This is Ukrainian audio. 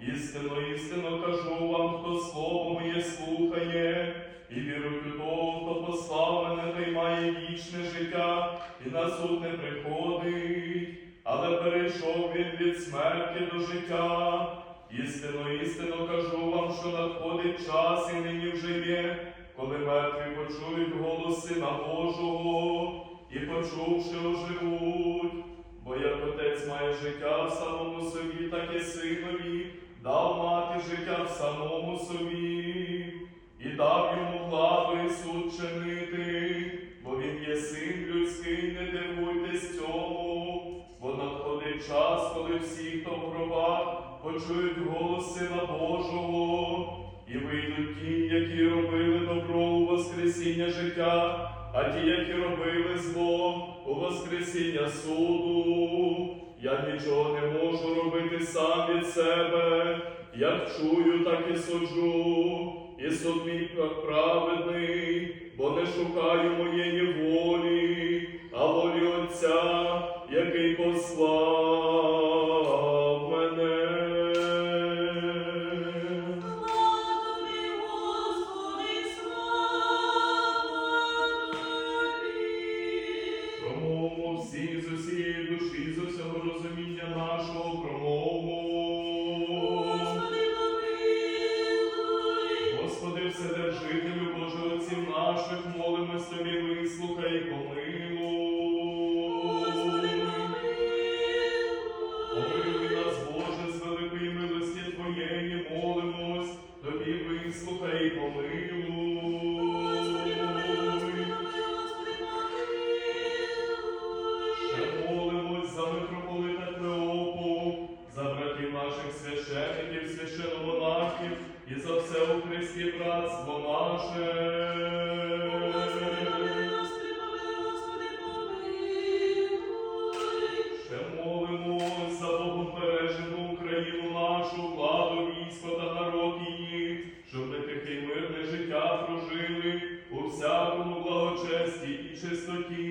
Істинно, істинно кажу вам, хто слово і на суд не приходить, але перейшов він від смерті до життя. Істинно, істинно кажу вам, що надходить час, і нині вже є, коли мертві почують голос Сина Божого, і почувши оживуть. Бо як отець має життя в самому собі, так і синові, дав мати життя в самому собі, син не дивуйтесь цьому, бо надходить час, коли всі, хто в гробах, почують голос Сина Божого, і вийдуть ті, які робили добро у Воскресіння життя, а ті, які робили зло у Воскресіння суду. Я нічого не можу робити сам від себе, як чую, так і суджу, і суд мій праведний, бо не шукаю моєї волі, Вседержителю Божий отців наших, молимося, тобі, вислухай помилуй. за все у Христі братство наше. Ще молимось за Богом Україну нашу, владу, військо та народ щоб ми таке мирне життя прожили у всякому благочесті і чистоті.